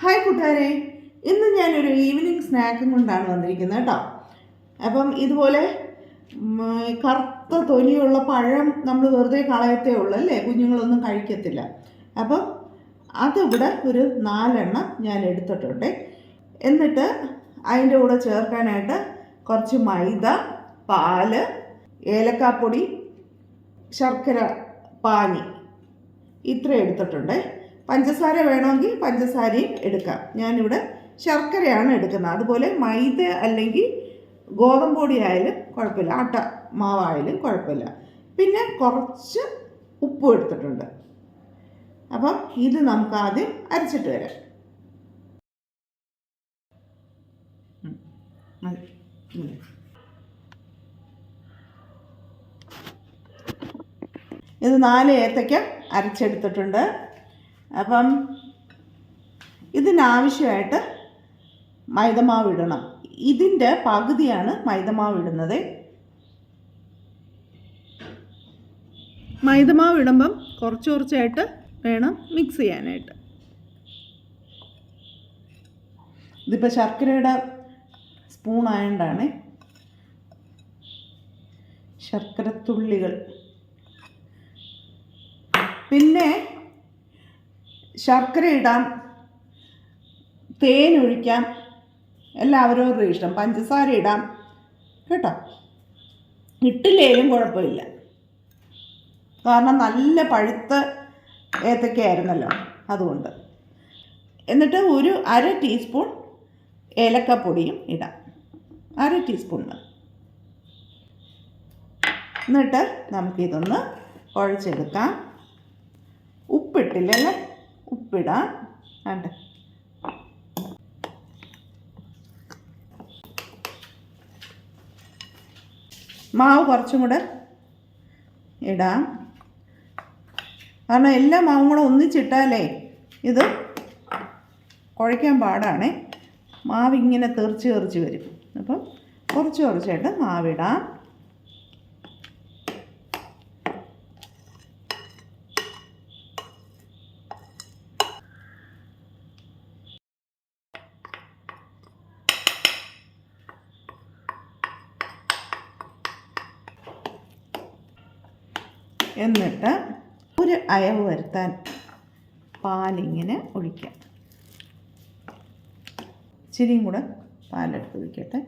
Hi കൂട്ടുകാരെ. ഇന്ന് ഞാനൊരു ഈവനിങ് സ്നാക്കും കൊണ്ടാണ് വന്നിരിക്കുന്നത് കേട്ടോ. അപ്പം ഇതുപോലെ കറുത്ത തൊലിയുള്ള പഴം നമ്മൾ വെറുതെ കളയത്തേ ഉള്ളൂ അല്ലേ? കുഞ്ഞുങ്ങളൊന്നും കഴിക്കത്തില്ല. അപ്പം അതിവിടെ ഒരു നാലെണ്ണം ഞാൻ എടുത്തിട്ടുണ്ട്. എന്നിട്ട് അതിന്റെ കൂടെ ചേർക്കാനായിട്ട് കുറച്ച് മൈദ പാൽ ഏലക്കാപ്പൊടി ശർക്കര പാനി. ഇത്ര എടുത്തിട്ടുണ്ട്. പഞ്ചസാര വേണമെങ്കിൽ പഞ്ചസാരയും എടുക്കാം. ഞാനിവിടെ ശർക്കരയാണ് എടുക്കുന്നത്. അതുപോലെ മൈദ അല്ലെങ്കിൽ ഗോതമ്പ് പൊടി ആയാലും കുഴപ്പമില്ല. ആട്ട മാവായാലും കുഴപ്പമില്ല. പിന്നെ കുറച്ച് ഉപ്പും എടുത്തിട്ടുണ്ട്. അപ്പം ഇത് നമുക്ക് ആദ്യം അരച്ചിട്ട് വരാം. ഇത് നാല് ഏത്തക്ക അരച്ചെടുത്തിട്ടുണ്ട്. അപ്പം ഇതിനാവശ്യമായിട്ട് മൈദമാവ് ഇടണം. ഇതിന്റെ പകുതിയാണ് മൈദമാവ് ഇടുന്നത്. മൈദമാവ് ഇടുമ്പം കുറച്ച് കുറച്ചായിട്ട് വേണം മിക്സ് ചെയ്യാനായിട്ട്. ഇതിപ്പോൾ ശർക്കരയുടെ സ്പൂൺ ആയതുകൊണ്ടാണ് ശർക്കരത്തുള്ളികൾ. പിന്നെ ശർക്കര ഇടാം തേൻ ഒഴിക്കാം എല്ലാവരോടും ഇഷ്ടം. പഞ്ചസാര ഇടാം. കേട്ടോ? ഇട്ടില്ലേലും കുഴപ്പമില്ല. കാരണം നല്ല പഴുത്ത ഏത്തക്കയായിരുന്നല്ലോ അതുകൊണ്ട്. എന്നിട്ട് ഒരു അര ടീസ്പൂൺ ഏലക്കപ്പൊടിയും ഇടാം. അര ടീസ്പൂൺ എന്നിട്ട് നമുക്കിതൊന്ന് കുഴച്ചെടുക്കാം. ഉപ്പിട്ടില്ലല്ലേ? ഉപ്പിടാം. വേണ്ട മാവ് കുറച്ചും കൂടെ ഇടാം. കാരണം എല്ലാ മാവും കൂടെ ഒന്നിച്ചിട്ടാലേ ഇത് കുഴയ്ക്കാൻ പാടാണേ. മാവ് ഇങ്ങനെ തെറിച്ച് തെറിച്ച് വരും. അപ്പം കുറച്ച് കുറച്ചായിട്ട് മാവിടാം. എന്നിട്ട് ഒരു അയവ് വരുത്താൻ പാലിങ്ങനെ ഒഴിക്കാം. ഇച്ചിരിയും കൂടെ പാലെടുത്ത് ഒഴിക്കട്ടെ.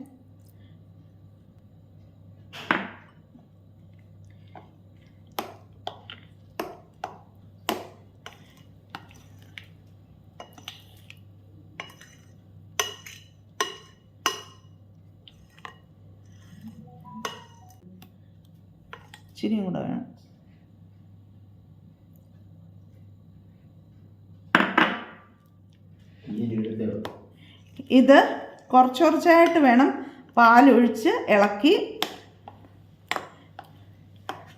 ഇച്ചിരിയും കൂടെ വേണം. ഇത് കുറച്ച് കുറച്ചായിട്ട് വേണം പാലൊഴിച്ച് ഇളക്കി.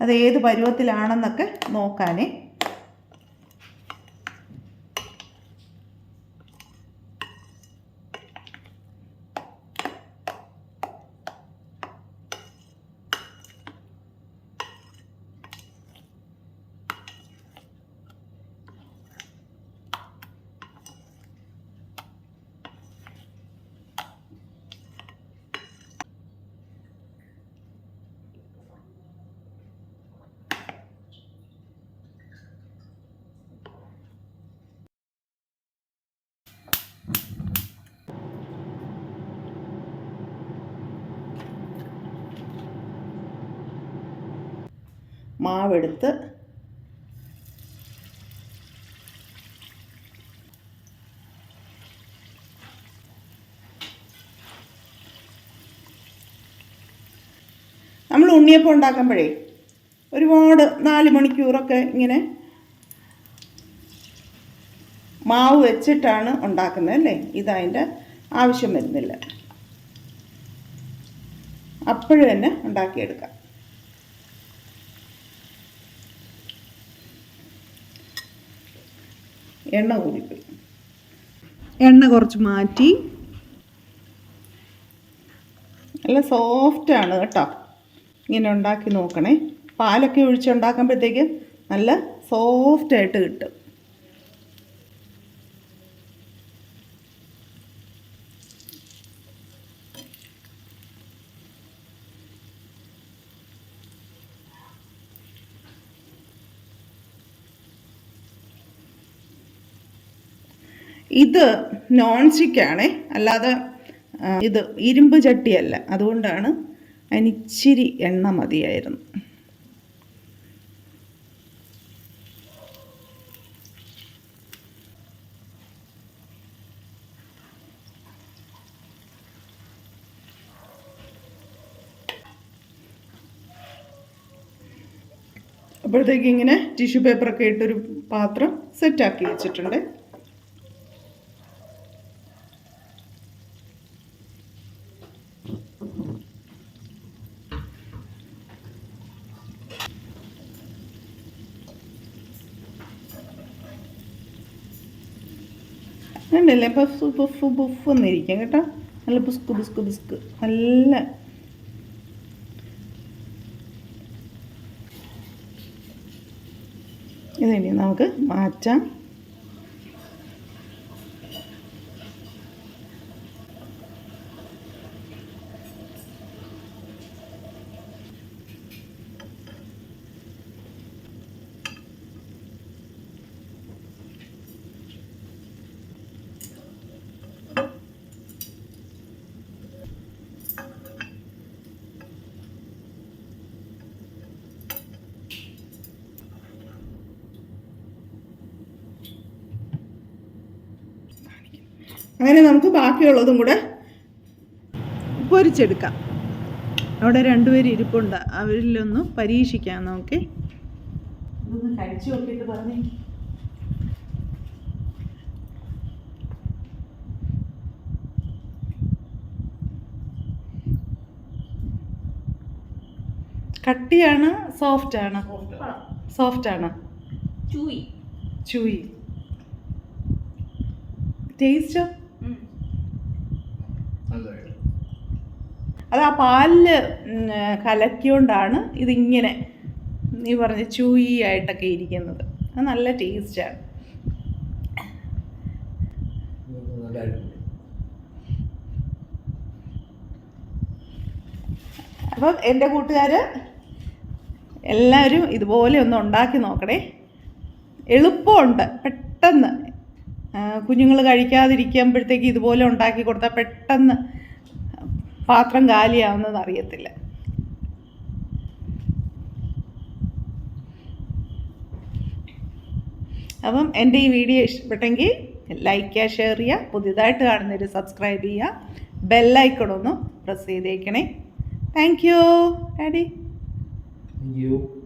അത് ഏത് പരുവത്തിലാണെന്നൊക്കെ നോക്കാനേ. മാവെടുത്ത് നമ്മൾ ഉണ്ണിയപ്പം ഉണ്ടാക്കുമ്പോഴേ ഒരുപാട് നാല് മണിക്കൂറൊക്കെ ഇങ്ങനെ മാവ് വെച്ചിട്ടാണ് ഉണ്ടാക്കുന്നത് അല്ലേ? ഇതതിന്റെ ആവശ്യം വരുന്നില്ല. അപ്പോഴും തന്നെ ഉണ്ടാക്കിയെടുക്കാം. എണ്ണ കൂടിപ്പോയി. എണ്ണ കുറച്ച് മാറ്റി. നല്ല സോഫ്റ്റ് ആണ് കേട്ടോ. ഇങ്ങനെ ഉണ്ടാക്കി നോക്കണേ. പാലൊക്കെ ഒഴിച്ചുണ്ടാക്കുമ്പോഴത്തേക്ക് നല്ല സോഫ്റ്റായിട്ട് കിട്ടും. ഇത് നോൺ സ്റ്റിക്കാണേ അല്ലാതെ ഇത് ഇരുമ്പ് ചട്ടിയല്ല. അതുകൊണ്ടാണ് അതിനിച്ചിരി എണ്ണ മതിയായിരുന്നു. അപ്പോഴത്തേക്ക് ഇങ്ങനെ ടിഷ്യൂ പേപ്പറൊക്കെ ഇട്ടൊരു പാത്രം സെറ്റാക്കി വെച്ചിട്ടുണ്ട്. ഉണ്ടല്ലേ പഫ് പഫ് പഫ് എന്നിരിക്കും കേട്ടോ. നല്ല ബുസ്ക് ബുസ്ക് ബുസ്ക്. നല്ല ഇതിനി നമുക്ക് മാറ്റാം. അങ്ങനെ നമുക്ക് ബാക്കിയുള്ളതും കൂടെ പൊരിച്ചെടുക്കാം. അവിടെ രണ്ടുപേര് ഇരിപ്പുണ്ട്. അവരിലൊന്ന് പരീക്ഷിക്കാം നമുക്ക്. ഇതൊന്ന് കഴിച്ചു നോക്കിയിട്ട് പറഞ്ഞേ. കട്ടിയാണ് സോഫ്റ്റ് ആണ്. സോഫ്റ്റ് ആണ് ചൂയി ചൂയി ടേസ്റ്റോ അത് ആ പാലിൽ കലക്കിയോണ്ടാണ് ഇതിങ്ങനെ നീ പറഞ്ഞ ചൂയി ആയിട്ടൊക്കെ ഇരിക്കുന്നത്. അത് നല്ല ടേസ്റ്റാണ്. അപ്പം എന്റെ കൂട്ടുകാർ എല്ലാവരും ഇതുപോലെ ഒന്ന് ഉണ്ടാക്കി നോക്കണേ. എളുപ്പമുണ്ട് പെട്ടെന്ന് കുഞ്ഞുങ്ങൾ കഴിക്കാതിരിക്കുമ്പോഴത്തേക്ക് ഇതുപോലെ ഉണ്ടാക്കി കൊടുത്താൽ പെട്ടെന്ന് പാത്രം കാലിയാവുന്നത് അറിയത്തില്ല. അപ്പം എന്റെ ഈ വീഡിയോ ഇഷ്ടപ്പെട്ടെങ്കിൽ ലൈക്ക് ചെയ്യുക ഷെയർ ചെയ്യുക പുതിയതായിട്ട് കാണുന്നവർ സബ്സ്ക്രൈബ് ചെയ്യുക ബെല്ലൈക്കണൊന്ന് പ്രസ് ചെയ്തേക്കണേ. Thank you daddy You.